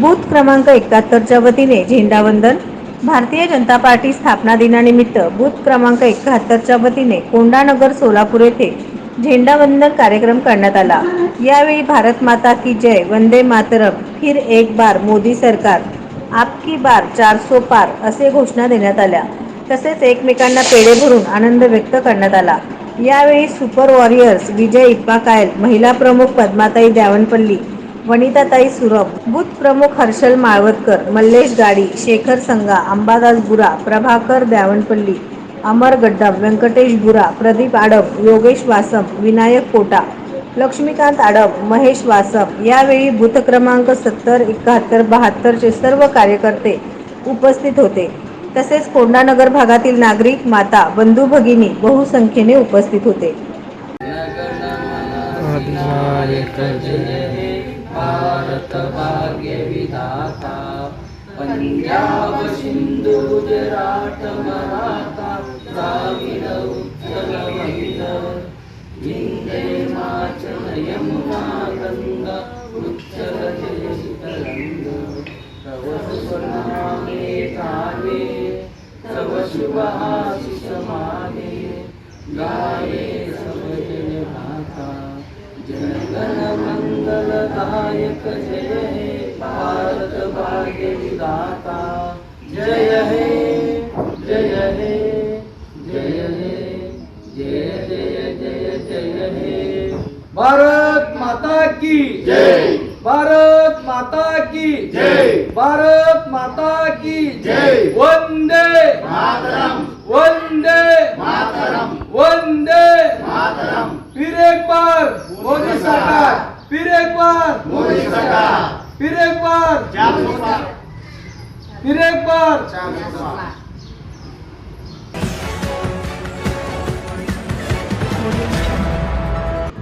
Booth क्रमांक एकाहत्तरच्या वतीने झेंडावंदन. Bharatiya Janata party स्थापना दिनानिमित्त बूथ क्रमांक एकाहत्तरच्या वतीने कोंडानगर सोलापूर येथे झेंडावंदन कार्यक्रम करण्यात आला. यावेळी भारत माता की जय वंदे मातरम फिर एक बार मोदी सरकार आपकी बार चारसो पार असे घोषणा देण्यात आल्या. तसेच एकमेकांना पेढे भरून आनंद व्यक्त करण्यात आला. यावेळी सुपर वॉरियर्स विजय इप्पा कायल महिला प्रमुख पद्माताई द्यावनपल्ली वनिताताई सुरभ बूथ प्रमुख हर्षल माळवतकर मल्लेश गाडी शेखर संगा अंबादास बुरा प्रभाकर द्यावणपल्ली अमर गड्डम व्यंकटेश बुरा प्रदीप आडब योगेश वासम विनायक कोटा लक्ष्मीकांत आडब महेश वासम. यावेळी बूथ क्रमांक सत्तर एकाहत्तर बहात्तरचे सर्व कार्यकर्ते उपस्थित होते. तसेच कोंडानगर भागातील नागरिक माता बंधू भगिनी बहुसंख्येने उपस्थित होते. भारत भाग्य विधाता पंजाब सिंधु गुजरात मराठा द्राविड उत्तर महिल विंदे माचल यमुना गंगा उच्चल जय तव सुनामे नामे तव शुभ आशीष मागे गाये मंगलदायक जय हे भारत भाग्य विधाता जय हे जय हे जय हे जय जय जय जय हे। भारत माता की जय। भारत माता की जय। भारत माता की जय। वंदे मातरम। वंदे मातरम। वंदे मातरम। फिर एक बार मोदी सरकार। फिर एक बार मोदी सरकार फिर एक बार फिर एक बार